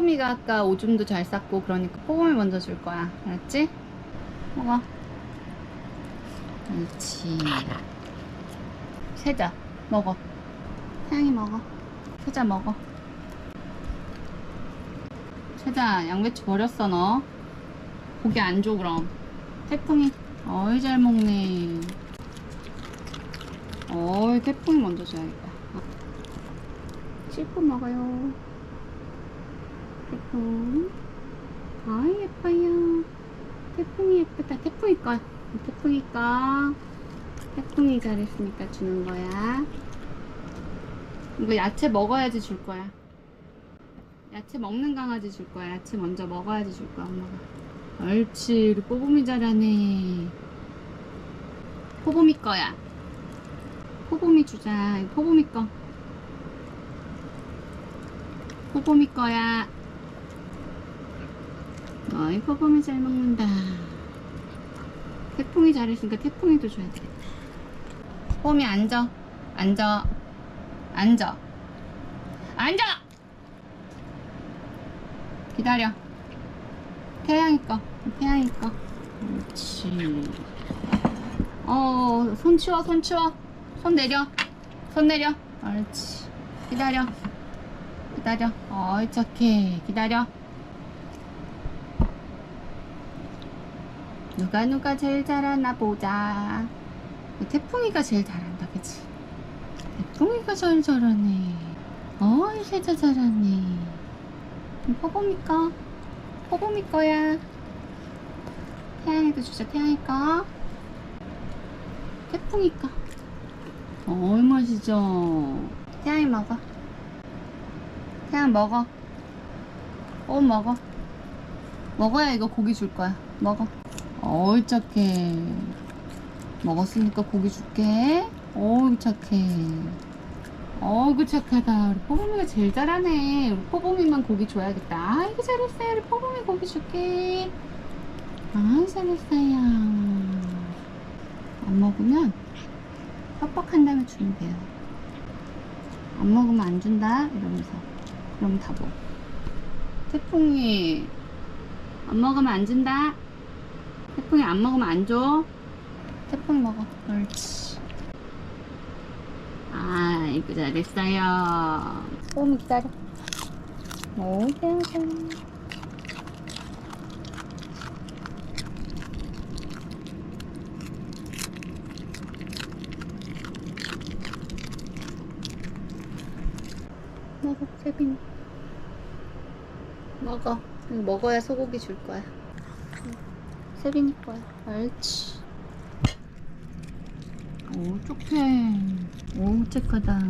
포범이가 아까 오줌도 잘 쌌고 그러니까 포범이 먼저 줄 거야. 알았지? 먹어. 그렇지. 세자 먹어. 태양이 먹어. 세자 먹어. 세자 양배추 버렸어 너. 고기 안 줘 그럼. 태풍이. 어이 잘 먹네. 어이 태풍이 먼저 줘야겠다. 씹고 먹어요. 태풍. 아이 예뻐요. 태풍이 예쁘다. 태풍이 거. 태풍이 잘했으니까 주는 거야. 이거 야채 먹어야지 줄 거야. 야채 먹는 강아지 줄 거야. 야채 먼저 먹어야지 줄 거야, 엄마가. 옳지. 우리 뽀봄이 잘하네. 포봄이 거야. 포봄이 주자. 포봄이 거. 포봄이 거야. 어이, 포봄이 잘 먹는다. 태풍이 잘했으니까 태풍이도 줘야 되겠다. 포봄이 앉아. 앉아. 앉아. 앉아! 기다려. 태양이 거. 태양이 거. 그렇지. 어, 손 치워, 손 치워. 손 내려. 손 내려. 옳지. 기다려. 기다려. 어이, 착해. 기다려. 누가 누가 제일 잘하나 보자. 태풍이가 제일 잘한다, 그치? 태풍이가 제일 잘하네. 어이, 세자 잘하네. 포범이 거. 포범이 거야. 태양이도 주자, 태양이 거. 태풍이 거. 어이, 맛이죠? 태양이 먹어. 태양 먹어. 어, 먹어. 먹어야 이거 고기 줄 거야. 먹어. 어이, 착해. 먹었으니까 고기 줄게. 어이, 착해. 어이구 착하다. 우리 포봉이가 제일 잘하네. 우리 포봉이만 고기 줘야겠다. 아이고 잘했어요. 우리 포봉이 고기 줄게. 아이 잘했어요. 안 먹으면 뻑뻑한 다음에 주면 돼요. 안 먹으면 안 준다 이러면서 그럼 다 먹어. 태풍이 안 먹으면 안 준다. 태풍이 안 먹으면 안 줘. 태풍이 먹어. 옳지. 아이고 잘했어요. 조금 기다려. 오, 기다려. 먹어, 세빈이. 먹어. 먹어야 소고기 줄 거야. 거야. 옳지. 오, 쪽해. 오, 착하다.